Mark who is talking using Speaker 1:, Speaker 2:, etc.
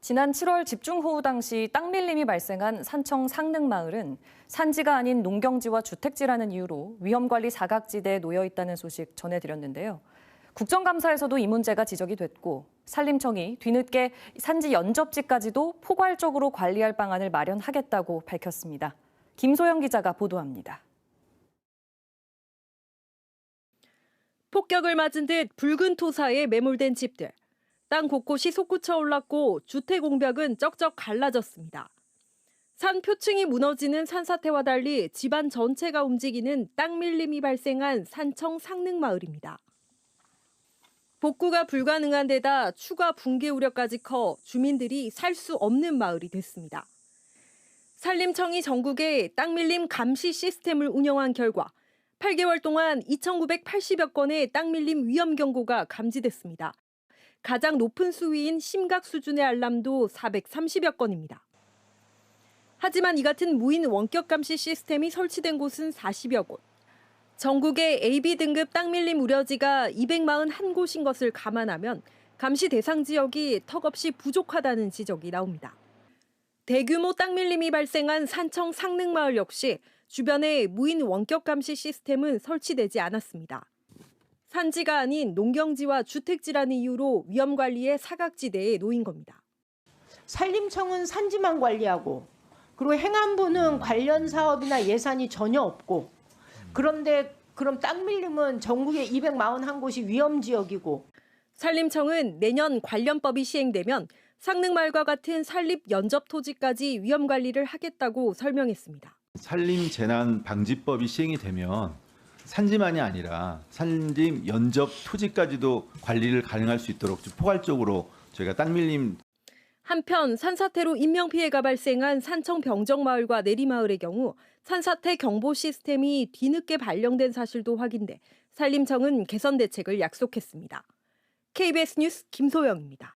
Speaker 1: 지난 7월 집중호우 당시 땅 밀림이 발생한 산청 상능마을은 산지가 아닌 농경지와 주택지라는 이유로 위험관리 사각지대에 놓여 있다는 소식 전해드렸는데요. 국정감사에서도 이 문제가 지적이 됐고 산림청이 뒤늦게 산지 연접지까지도 포괄적으로 관리할 방안을 마련하겠다고 밝혔습니다. 김소영 기자가 보도합니다.
Speaker 2: 폭격을 맞은 듯 붉은 토사에 매몰된 집들. 땅 곳곳이 솟구쳐 올랐고 주택 공벽은 쩍쩍 갈라졌습니다. 산 표층이 무너지는 산사태와 달리 집안 전체가 움직이는 땅 밀림이 발생한 산청 상능마을입니다. 복구가 불가능한 데다 추가 붕괴 우려까지 커 주민들이 살 수 없는 마을이 됐습니다. 산림청이 전국에 땅 밀림 감시 시스템을 운영한 결과 8개월 동안 2,980여 건의 땅 밀림 위험 경고가 감지됐습니다. 가장 높은 수위인 심각 수준의 알람도 430여 건입니다. 하지만 이 같은 무인 원격 감시 시스템이 설치된 곳은 40여 곳. 전국의 AB 등급 땅 밀림 우려지가 241곳인 것을 감안하면 감시 대상 지역이 턱없이 부족하다는 지적이 나옵니다. 대규모 땅 밀림이 발생한 산청 상능마을 역시 주변에 무인 원격 감시 시스템은 설치되지 않았습니다. 산지가 아닌 농경지와 주택지라는 이유로 위험 관리의 사각지대에 놓인 겁니다.
Speaker 3: 산림청은 산지만 관리하고 그리고 행안부는 관련 사업이나 예산이 전혀 없고 그런데 그럼 땅 밀림은 전국에 241곳이 위험 지역이고
Speaker 2: 산림청은 내년 관련법이 시행되면 상능마을과 같은 산립 연접 토지까지 위험 관리를 하겠다고 설명했습니다.
Speaker 4: 산림 재난 방지법이 시행이 되면 산지만이 아니라 산림 연접 토지까지도 관리를 가능할 수 있도록 좀 포괄적으로 저희가 땅 밀림
Speaker 2: 한편 산사태로 인명피해가 발생한 산청 병정마을과 내리마을의 경우 산사태 경보 시스템이 뒤늦게 발령된 사실도 확인돼 산림청은 개선 대책을 약속했습니다. KBS 뉴스 김소영입니다.